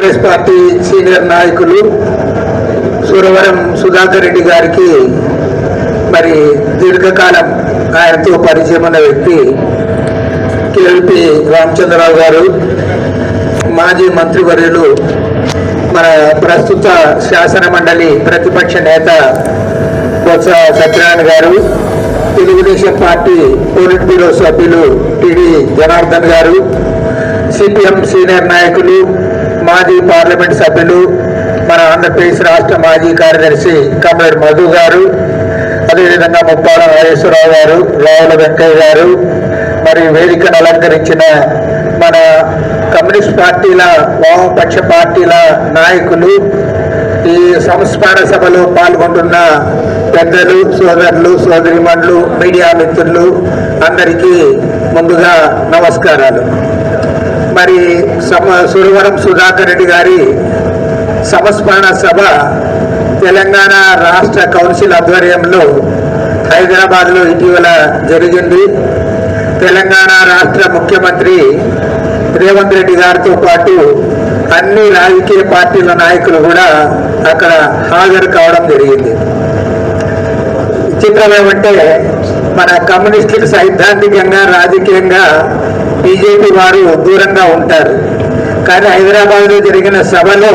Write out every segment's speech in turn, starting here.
Congress party senior నాయకులు సురవరం సుధాకర్ రెడ్డి గారికి మరి దీర్ఘకాలం ఆయనతో పరిచయం ఉన్న వ్యక్తి కేఎల్పి రామచంద్రరావు గారు మాజీ మంత్రివర్యులు మన ప్రస్తుత శాసన మండలి ప్రతిపక్ష నేత బొత్స సత్యనారాయణ గారు తెలుగుదేశం పార్టీ పోలిట్ బ్యూరో సభ్యులు టిడి జనార్దన్ గారు సిపిఎం సీనియర్ నాయకులు మాజీ పార్లమెంట్ సభ్యులు మన ఆంధ్రప్రదేశ్ రాష్ట్ర మాజీ కార్యదర్శి కమ్రేడ్ మధు గారు అదేవిధంగా ముప్పాల నాగేశ్వరరావు గారు రావుల వెంకయ్య గారు మరి వేదికను అలంకరించిన మన కమ్యూనిస్ట్ పార్టీల వామపక్ష పార్టీల నాయకులు ఈ సంస్మరణ సభలో పాల్గొంటున్న పెద్దలు సోదరులు సోదరిమణులు మీడియా మిత్రులు అందరికీ ముందుగా నమస్కారాలు. మరి సమ సురవరం సుధాకర్ రెడ్డి గారి సంస్మరణ సభ తెలంగాణ రాష్ట్ర కౌన్సిల్ ఆధ్వర్యంలో హైదరాబాద్లో ఇటీవల జరిగింది. తెలంగాణ రాష్ట్ర ముఖ్యమంత్రి రేవంత్ రెడ్డి గారితో పాటు అన్ని రాజకీయ పార్టీల నాయకులు కూడా అక్కడ హాజరు కావడం జరిగింది. చిత్రం ఏమంటే మన కమ్యూనిస్టులు సైద్ధాంతికంగా రాజకీయంగా బీజేపీ వారు దూరంగా ఉంటారు. కానీ హైదరాబాద్లో జరిగిన సభలో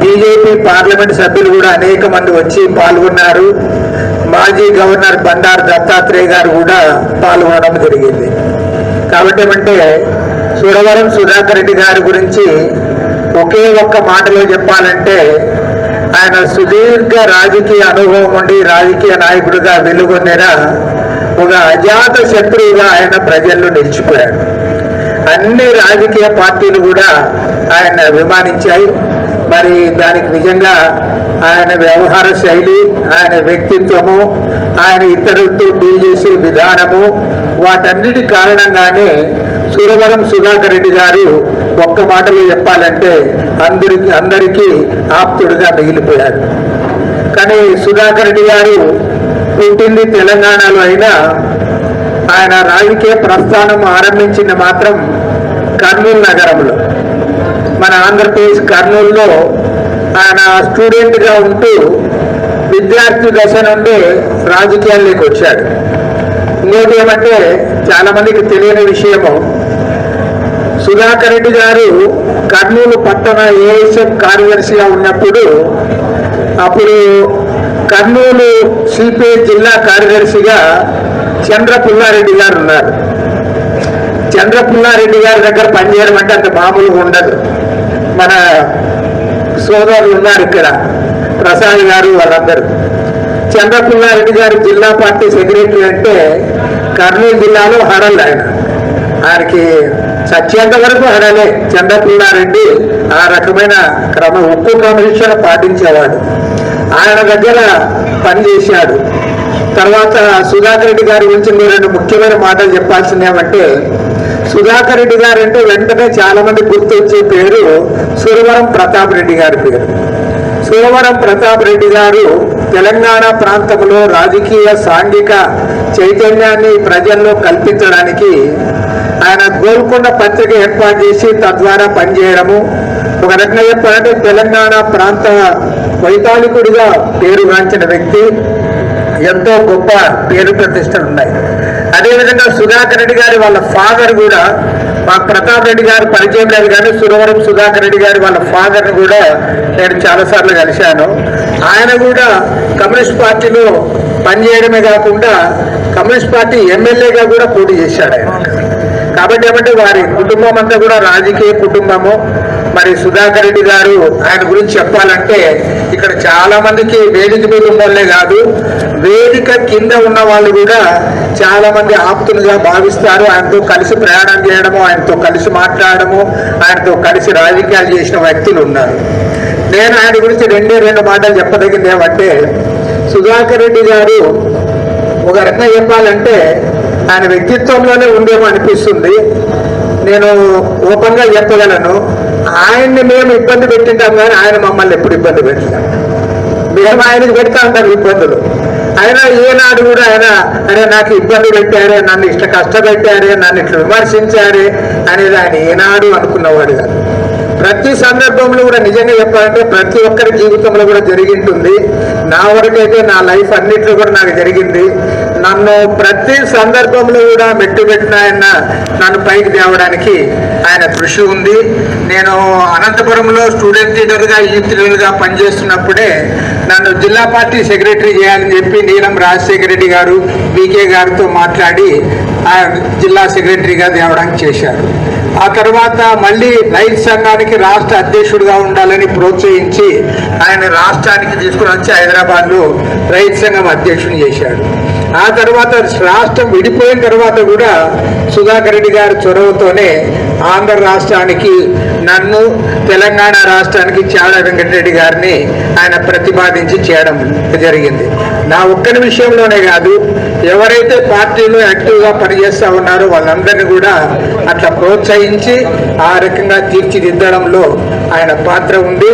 బీజేపీ పార్లమెంట్ సభ్యులు కూడా అనేక మంది వచ్చి పాల్గొన్నారు. మాజీ గవర్నర్ బండారు దత్తాత్రేయ గారు కూడా పాల్గొనడం జరిగింది. కాబట్టి ఏమంటే సురవరం సుధాకర్ రెడ్డి గారి గురించి ఒకే ఒక్క మాటలో చెప్పాలంటే ఆయన సుదీర్ఘ రాజకీయ అనుభవం ఉండి రాజకీయ నాయకుడిగా వెలుగొందిన ఒక అజాత శత్రువుగా ఆయన ప్రజల్లో నిలిచిపోయాడు. అన్ని రాజకీయ పార్టీలు కూడా ఆయన అభిమానించాయి. మరి దానికి నిజంగా ఆయన వ్యవహార శైలి ఆయన వ్యక్తిత్వము ఆయన ఇతరులతో డీల్ చేసే విధానము వాటన్నిటి కారణంగానే సురవరం సుధాకర్ రెడ్డి గారు ఒక్క మాటలో చెప్పాలంటే అందరికి అందరికీ ఆప్తుడుగా మిగిలిపోయారు. కానీ సుధాకర్ రెడ్డి గారు పుట్టింది తెలంగాణలో అయినా ఆయన రాజకీయ ప్రస్థానం ఆరంభించింది మాత్రం కర్నూలు నగరంలో. మన ఆంధ్రప్రదేశ్ కర్నూలులో ఆయన స్టూడెంట్గా ఉంటూ విద్యార్థి దశ నుండి రాజకీయాల్లోకి వచ్చాడు. ఇంకోటి ఏమంటే తెలియని విషయము. సుధాకర్ రెడ్డి గారు కర్నూలు పట్టణ ఏఎస్ఎఫ్ కార్యదర్శిగా ఉన్నప్పుడు అప్పుడు కర్నూలు సిపిఐ జిల్లా కార్యదర్శిగా చంద్రపుల్లారెడ్డి గారు ఉన్నారు. చంద్రపుల్లారెడ్డి గారి దగ్గర పనిచేయడం అంటే అంత మామూలుగా ఉండదు. మన సోదరులు ఉన్నారు ఇక్కడ. ప్రసాద్ గారు వాళ్ళందరూ. చంద్రపుల్లారెడ్డి గారు జిల్లా పార్టీ సెక్రటరీ అంటే కర్నూలు జిల్లాలో హడల్ ఆయన. ఆయనకి సత్యంత వరకు హడలే. చంద్రపుల్లారెడ్డి ఆ రకమైన క్రమ ఉక్కు క్రమశిక్షణ పాటించేవాడు. ఆయన దగ్గర పనిచేశాడు తర్వాత సుధాకర్ రెడ్డి గారి గురించి మీరు రెండు ముఖ్యమైన మాటలు చెప్పాల్సింది ఏమంటే సుధాకర్ రెడ్డి గారు అంటే వెంటనే చాలా మంది గుర్తొచ్చే పేరు సురవరం ప్రతాప్ రెడ్డి గారి పేరు. సురవరం ప్రతాప్ రెడ్డి గారు తెలంగాణ ప్రాంతంలో రాజకీయ సాంఘిక చైతన్యాన్ని ప్రజల్లో కల్పించడానికి ఆయన గోల్కొండ పత్రిక ఏర్పాటు చేసి తద్వారా పనిచేయడము ఒక రకంగా చెప్పాలంటే తెలంగాణ ప్రాంత వైతాళికుడిగా పేరుగాంచిన వ్యక్తి ఎంతో గొప్ప పేరు ప్రతిష్టలు ఉన్నాయి. అదేవిధంగా సుధాకర్ రెడ్డి గారి వాళ్ళ ఫాదర్ కూడా మా ప్రతాప్ రెడ్డి గారు పరిచయం లేదు కానీ సురవరం సుధాకర్ రెడ్డి గారి వాళ్ళ ఫాదర్ని కూడా నేను చాలాసార్లు కలిశాను. ఆయన కూడా కమ్యూనిస్ట్ పార్టీలో పనిచేయడమే కాకుండా కమ్యూనిస్ట్ పార్టీ ఎమ్మెల్యేగా కూడా పోటీ చేశాడు ఆయన. కాబట్టి ఏమంటే వారి కుటుంబం అంతా కూడా రాజకీయ కుటుంబము మరి సుధాకర్ రెడ్డి గారు ఆయన గురించి చెప్పాలంటే ఇక్కడ చాలా మందికి వేదిక మీద ఉన్నోళ్ళే కాదు వేదిక కింద ఉన్న వాళ్ళు కూడా చాలా మంది ఆప్తులుగా భావిస్తారు. ఆయనతో కలిసి ప్రయాణం చేయడము ఆయనతో కలిసి మాట్లాడడము ఆయనతో కలిసి రాజకీయాలు చేసిన వ్యక్తులు ఉన్నారు. నేను ఆయన గురించి రెండే రెండు మాటలు చెప్పదగింది ఏమంటే సుధాకర్ రెడ్డి గారు ఒక రకంగా చెప్పాలంటే ఆయన వ్యక్తిత్వంలోనే ఉందేమో అనిపిస్తుంది. నేను ఓపెన్గా చెప్పగలను. ఆయన్ని మేము ఇబ్బంది పెట్టింటాం కానీ ఆయన మమ్మల్ని ఎప్పుడు ఇబ్బంది పెట్టలేదు మేము ఆయనకి పెడతా ఉంటాం ఇబ్బందులు. ఆయన ఏనాడు కూడా ఆయన అరే నాకు ఇబ్బంది పెట్టారే నన్ను ఇష్ట కష్టపెట్టారే నన్ను ఇట్లా విమర్శించారే అనేది ఆయన ఏనాడు అనుకున్నవాడు కాదు. ప్రతి సందర్భంలో కూడా నిజంగా చెప్పాలంటే ప్రతి ఒక్కరి జీవితంలో కూడా జరిగింటుంది. నా వరకైతే నా లైఫ్ అన్నిట్లో కూడా నాకు జరిగింది. నన్ను ప్రతి సందర్భంలో కూడా మెట్టు పెట్టిన ఆయన నన్ను పైకి తేవడానికి ఆయన కృషి ఉంది. నేను అనంతపురంలో స్టూడెంట్ లీడర్గా యూత్ లీడర్గా పనిచేస్తున్నప్పుడే నన్ను జిల్లా పార్టీ సెక్రటరీ చేయాలని చెప్పి నీలం రాజశేఖర రెడ్డి గారు బీకే గారితో మాట్లాడి ఆయన జిల్లా సెక్రటరీగా తేవడానికి చేశారు. ఆ తర్వాత మళ్ళీ రైతు సంఘానికి రాష్ట్ర అధ్యక్షుడిగా ఉండాలని ప్రోత్సహించి ఆయన రాష్ట్రానికి తీసుకుని వచ్చి హైదరాబాద్లో రైతు సంఘం అధ్యక్షుని చేశాడు. ఆ తర్వాత రాష్ట్రం విడిపోయిన తర్వాత కూడా సుధాకర్ రెడ్డి గారి చొరవతోనే ఆంధ్ర రాష్ట్రానికి నన్ను తెలంగాణ రాష్ట్రానికి చాడ వెంకటరెడ్డి గారిని ఆయన ప్రతిపాదించి చేయడం జరిగింది. నా ఒక్కరి విషయంలోనే కాదు ఎవరైతే పార్టీలో యాక్టివ్గా పనిచేస్తూ ఉన్నారో వాళ్ళందరినీ కూడా అట్లా ప్రోత్సహించి ఆ రకంగా తీర్చిదిద్దడంలో ఆయన పాత్ర ఉంది.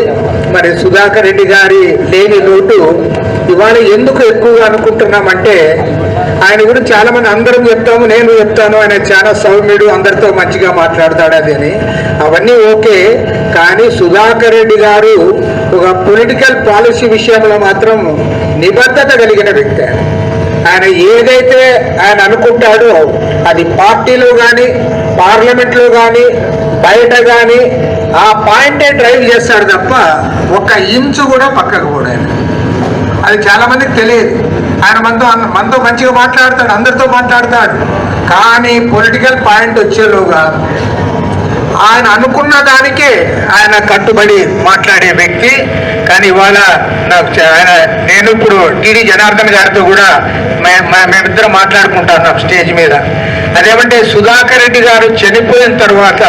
మరి సుధాకర్ రెడ్డి గారి లేని లోటు ఇవాళ ఎందుకు ఎక్కువగా అనుకుంటున్నామంటే ఆయన గురించి చాలా మంది అందరం చెప్తాము నేను చెప్తాను ఆయన చాలా సౌమ్యుడు అందరితో మంచిగా మాట్లాడతాడు అది అని అవన్నీ ఓకే కానీ సుధాకర్ రెడ్డి గారు ఒక పొలిటికల్ పాలసీ విషయంలో మాత్రం నిబద్ధత కలిగిన వ్యక్తి ఆయన. ఏదైతే ఆయన అనుకుంటాడో అది పార్టీలో కానీ పార్లమెంట్లో కానీ బయట కానీ ఆ పాయింటే డ్రైవ్ చేస్తాడు తప్ప ఒక ఇంచు కూడా పక్కకు కూడా అది చాలా మందికి తెలియదు. ఆయన మనతో మనతో మంచిగా మాట్లాడతాడు అందరితో మాట్లాడతాడు. కానీ పొలిటికల్ పాయింట్ వచ్చేలోగా ఆయన అనుకున్న దానికే ఆయన కట్టుబడి మాట్లాడే వ్యక్తి కానీ ఇవాళ నాకు ఆయన నేను ఇప్పుడు టీడీ జనార్దన్ గారితో కూడా మే- మేమిద్దరం మాట్లాడుకుంటాను స్టేజ్ మీద. అదేమంటే సుధాకర్ రెడ్డి గారు చనిపోయిన తర్వాత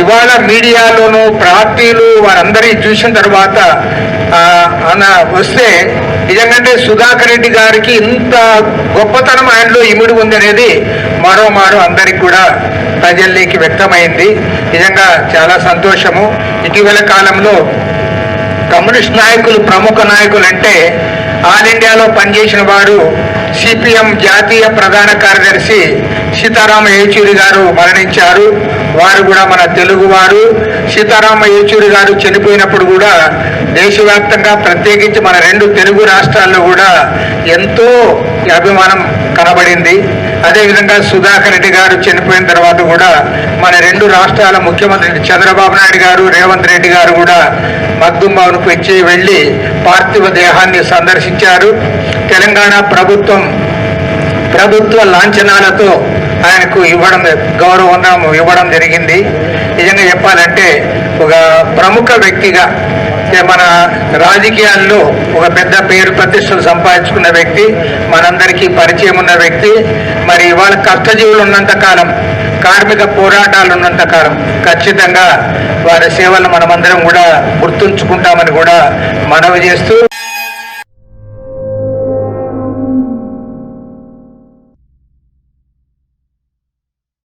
ఇవాళ మీడియాలోను పార్టీలు వారందరి చూసిన తర్వాత ఆయన వస్తే నిజంగానే సుధాకర్ రెడ్డి గారికి ఇంత గొప్పతనం ఆయనలో ఇమిడి ఉంది అనేది మరో మారు అందరికి కూడా ప్రజల్లోకి వ్యక్తమైంది. నిజంగా చాలా సంతోషము. ఇటీవల కాలంలో కమ్యూనిస్ట్ నాయకులు ప్రముఖ నాయకులు అంటే ఆల్ ఇండియాలో పనిచేసిన వారు సిపిఎం జాతీయ ప్రధాన కార్యదర్శి సీతారామ యేచూరి గారు మరణించారు. వారు కూడా మన తెలుగువారు సీతారామ యేచూరి గారు చనిపోయినప్పుడు కూడా దేశవ్యాప్తంగా ప్రత్యేకించి మన రెండు తెలుగు రాష్ట్రాల్లో కూడా ఎంతో అభిమానం కనబడింది. అదేవిధంగా సుధాకర్ రెడ్డి గారు చనిపోయిన తర్వాత కూడా మన రెండు రాష్ట్రాల ముఖ్యమంత్రి చంద్రబాబు నాయుడు గారు రేవంత్ రెడ్డి గారు కూడా మగ్దుంబావును పెంచి వెళ్ళి పార్థివ దేహాన్ని సందర్శించారు. తెలంగాణ ప్రభుత్వం ప్రభుత్వ లాంఛనాలతో ఆయనకు ఇవ్వడం గౌరవం ఇవ్వడం జరిగింది. నిజంగా చెప్పాలంటే ఒక ప్రముఖ వ్యక్తిగా మన రాజకీయాల్లో ఒక పెద్ద పేరు ప్రతిష్టలు సంపాదించుకున్న వ్యక్తి మనందరికీ పరిచయం ఉన్న వ్యక్తి మరి ఇవాళ కష్టజీవులు ఉన్నంత కాలం కార్మిక పోరాటాలు ఉన్నంత కాలం ఖచ్చితంగా వారి సేవలను మనమందరం కూడా గుర్తుంచుకుంటామని కూడా మనవి చేస్తూ